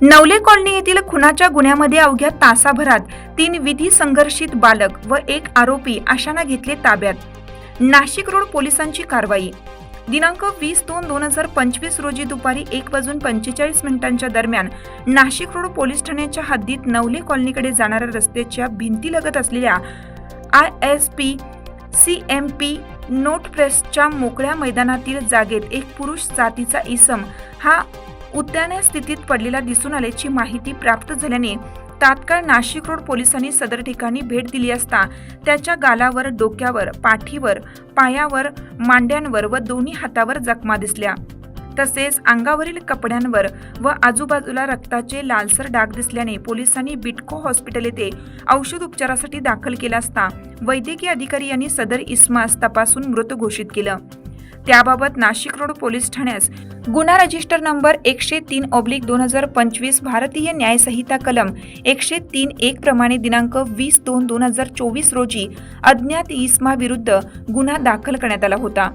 Navale colony येथील खुनाच्या गुन्ह्यामध्ये अवघ्या तासाभरात तीन विधी संघर्षित बालक व एक आरोपी अशांना घेतले ताब्यात. नाशिक रोड पोलिसांची कारवाई. दिनांक वीस दोन दोन हजार पंचवीस रोजी दुपारी एक वाजून पंचेचाळीस मिनिटांच्या दरम्यान नाशिक रोड पोलीस ठाण्याच्या हद्दीत नवले कॉलनीकडे जाणाऱ्या रस्त्याच्या भिंतीलगत असलेल्या I S P C M P note प्रेसच्या मोकळ्या मैदानातील जागेत एक पुरुष जातीचा इसम हा उद्याने स्थितीत पडलेला दिसून आल्याची माहिती प्राप्त झाल्याने तात्काळ नाशिक रोड पोलिसांनी सदर ठिकाणी भेट दिली असता त्याच्या गालावर डोक्यावर पाठीवर पायावर मांड्यांवर व दोन्ही हातावर जखमा दिसल्या. तसेच अंगावरील कपड्यांवर व आजूबाजूला रक्ताचे लालसर डाग दिसल्याने पोलिसांनी बिटको हॉस्पिटल येथे औषध उपचारासाठी दाखल केला असता वैद्यकीय अधिकारी यांनी सदर इस्मास तपासून मृत घोषित केलं. त्याबाबत नाशिक रोड पोलीस ठाण्यास गुन्हा रजिस्टर नंबर एकशे तीन ऑब्लिक दोन हजार पंचवीस भारतीय न्यायसंहिता कलम एकशे तीन एक प्रमाणे दिनांक वीस दोन दोन हजार चोवीस रोजी अज्ञात इस्मा विरुद्ध गुन्हा दाखल करण्यात आला होता.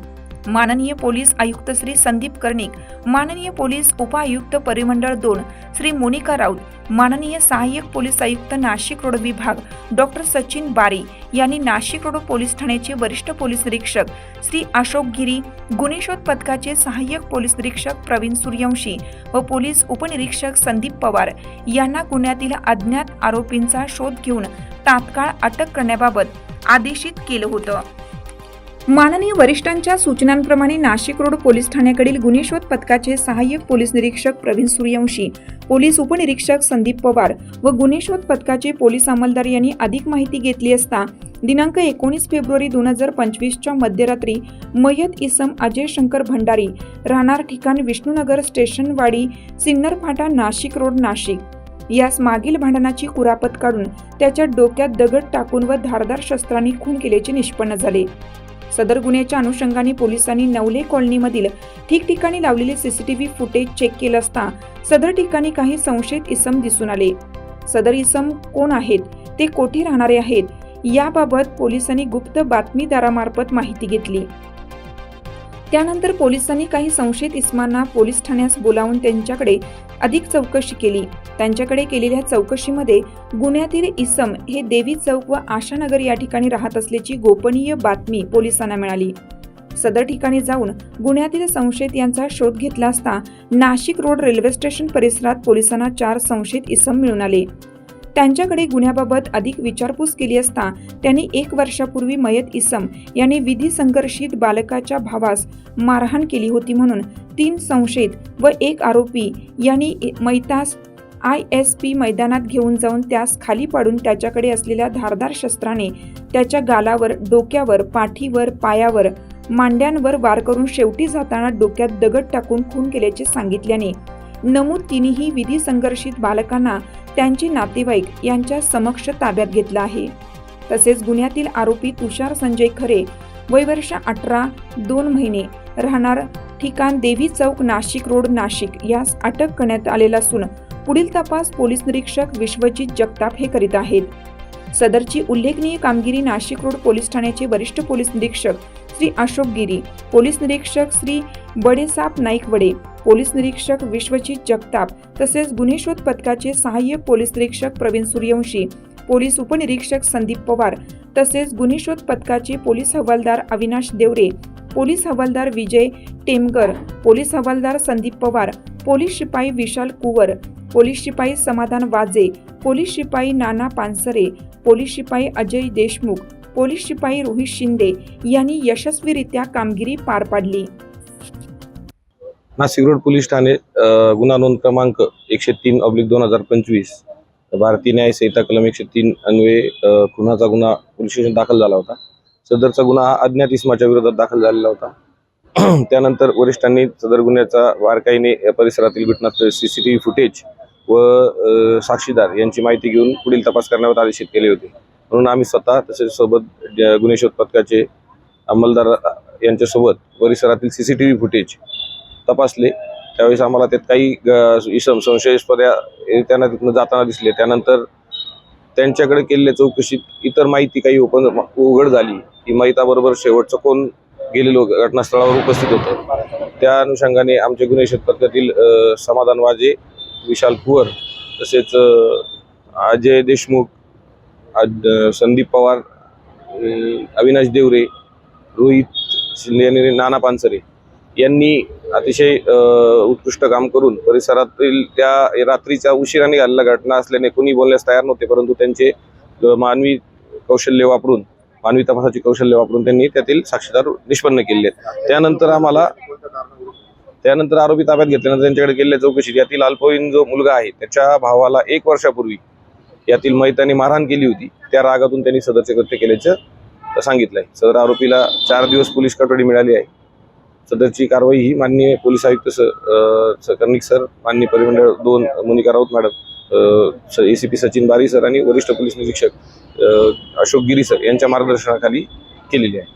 माननीय पोलीस आयुक्त श्री संदीप कर्णिक माननीय पोलीस उपआयुक्त परिमंडळ दोन श्री मोनिका राऊत माननीय सहाय्यक पोलीस आयुक्त नाशिक रोड विभाग डॉक्टर सचिन बारी यांनी नाशिक रोड पोलीस ठाण्याचे वरिष्ठ पोलीस निरीक्षक श्री अशोक गिरी गुन्हेशोध पथकाचे सहाय्यक पोलीस निरीक्षक प्रवीण सूर्यवंशी व पोलीस उपनिरीक्षक संदीप पवार यांना गुन्ह्यातील अज्ञात आरोपींचा शोध घेऊन तात्काळ अटक करण्याबाबत आदेशित केलं होतं. माननीय वरिष्ठांच्या सूचनांप्रमाणे नाशिक रोड पोलीस ठाण्याकडील गुन्हेशोध पथकाचे सहाय्यक पोलीस निरीक्षक प्रवीण सूर्यवंशी पोलीस उपनिरीक्षक संदीप पवार व गुन्हेशोध पथकाचे पोलीस अंमलदार यांनी अधिक माहिती घेतली असता दिनांक एकोणीस फेब्रुवारी दोन हजार पंचवीसच्या मध्यरात्री मयत इसम अजय शंकर भंडारी राहणार ठिकाण विष्णुनगर स्टेशनवाडी सिन्नर फाटा नाशिक रोड नाशिक. यास मागील भांडणाची कुरापत काढून त्याच्या डोक्यात दगड टाकून व धारदार शस्त्रांनी खून केल्याचे निष्पन्न झाले. सदर गुन्ह्याच्या अनुषंगाने पोलिसांनी नवले कॉलनीमधील ठिकठिकाणी लावलेले सीसीटीव्ही फुटेज चेक केलं असता सदर ठिकाणी काही संशयित इसम दिसून आले. सदर इसम कोण आहेत? ते कोठे राहणारे आहेत? याबाबत पोलिसांनी गुप्त बातमीदारामार्फत माहिती घेतली. त्यानंतर पोलिसांनी काही संशयित इस्मांना पोलीस ठाण्यास बोलावून त्यांच्याकडे अधिक चौकशी केली. त्यांच्याकडे केलेल्या चौकशीमध्ये गुन्ह्यातील इसम हे देवी चौक व आशानगर या ठिकाणी राहत असल्याची गोपनीय बातमी पोलिसांना मिळाली. सदर ठिकाणी जाऊन गुन्ह्यातील संशयित यांचा शोध घेतला असता नाशिक रोड रेल्वे स्टेशन परिसरात पोलिसांना चार संशयित इसम मिळून आले. त्यांच्याकडे गुन्ह्याबाबत अधिक विचारपूस केली असता त्यांनी एक वर्षापूर्वी मयत इसम यांनी विधी संघर्षित बालकाच्या भावास मारहाण केली होती म्हणून तीन संशयित व एक आरोपी यांनी मैतास आय एस पी मैदानात घेऊन जाऊन त्यास खाली पाडून त्याच्याकडे असलेल्या धारदार शस्त्राने त्याच्या गालावर डोक्यावर पाठीवर पायावर मांड्यांवर वार करून शेवटी जाताना डोक्यात दगड टाकून खून केल्याचे सांगितल्याने नमूद तिन्ही विधी संघर्षित बालकांना त्यांचे नातेवाईक यांच्या समक्ष ताब्यात घेतलं आहे. तसेच गुन्ह्यातील आरोपी तुषार संजय खरे वयवर्ष अठरा दोन महिने राहणार ठिकाण देवी चौक नाशिक रोड नाशिक यास अटक करण्यात आलेला असून पुढील तपास पोलीस निरीक्षक विश्वजित जगताप हे करीत आहेत. सदरची उल्लेखनीय कामगिरी नाशिक रोड पोलीस ठाण्याचे वरिष्ठ पोलीस निरीक्षक श्री अशोक गिरी पोलीस निरीक्षक श्री बडेसाप नाईकवडे पोलीस निरीक्षक विश्वजित जगताप तसेच गुन्हेशोध पथकाचे सहाय्यक पोलीस निरीक्षक प्रवीण सूर्यवंशी पोलीस उपनिरीक्षक संदीप पवार तसेच गुन्हेशोध पथकाचे पोलीस हवालदार अविनाश देवरे पोलीस हवालदार विजय टेमगर पोलीस हवालदार संदीप पवार पोलीस शिपाई विशाल कुवर पोलीस शिपाई समाधान वाजे पोलीस शिपाई नाना पानसरे पोलीस शिपाई अजय देशमुख पोलीस शिपाई रोहित शिंदे यांनी यशस्वीरित्या कामगिरी पार पाडली. नाशिक रोड पोलीस ठाणे गुन्हा नोंद क्रमांक एकशे तीन ऑब्लिक दोन हजार पंचवीस. भारतीय न्याय संहिता कलम एकशे तीन अन्वये खुनाचा गुन्हा पोलीस स्टेशन दाखल झाला होता. सदरचा गुन्हा हा अज्ञात इसमाच्या विरोधात दाखल झालेला होता. त्यानंतर वरिष्ठांनी सदर गुन्ह्याचा वारकाईने या परिसरातील घटनास्थळ सीसीटीव्ही फुटेज व साक्षीदार यांची माहिती घेऊन पुढील तपास करण्यावर आदेशित केले होते. म्हणून आम्ही स्वतः तसेच सोबत गुन्हे शोध पथकाचे अंमलदार यांच्यासोबत परिसरातील सीसीटीव्ही फुटेज तपासले. त्यावेळेस आम्हाला त्यात काही ग- इसम संशयास्पद त्यांना तिथनं जाताना दिसले. त्यानंतर त्यांच्याकडे केलेल्या चौकशीत इतर माहिती काही ओपन उघड झाली. ही महिताबरोबर शेवटचं कोण गेलेलो घटनास्थळावर उपस्थित होतं. त्या अनुषंगाने आमचे गुन्हे शोध समाधान वाजे विशाल कुवर तसेच अजय देशमुख संदीप पवार अविनाश देवरे रोहित शिंदे आणि नाना पानसरे यांनी अतिशय उत्कृष्ट काम करून परिसरातील त्या रात्रीच्या उशिराने निघालेल्या घटना असल्याने कोणी बोलण्यास तयार नव्हते परंतु त्यांचे मानवी कौशल्य वापरून मानवी तपासाची कौशल्य वापरून त्यांनी त्यातील साक्षीदार निष्पन्न केले. त्यानंतर आम्हाला त्यानंतर आरोपी ताब्यात घेतल्यानंतर त्यांच्याकडे केलेल्या चौकशीत यातील अल्पवयीन जो मुलगा आहे त्याच्या भावाला एक वर्षापूर्वी यातील मैताने मारहाण केली होती. त्या रागातून त्यांनी सदरचे कृत्य केल्याचं सांगितलंय. सदर आरोपीला चार दिवस पोलीस कटोडी मिळाली आहे. सदरची कारवाई ही माननीय पोलीस आयुक्त स कर्णिक सर माननीय परिमंडळ दोन Monika Raut madam A C P Sachin Bari sir आणि वरिष्ठ पोलीस निरीक्षक अशोक गिरी सर यांच्या मार्गदर्शनाखाली केलेली आहे.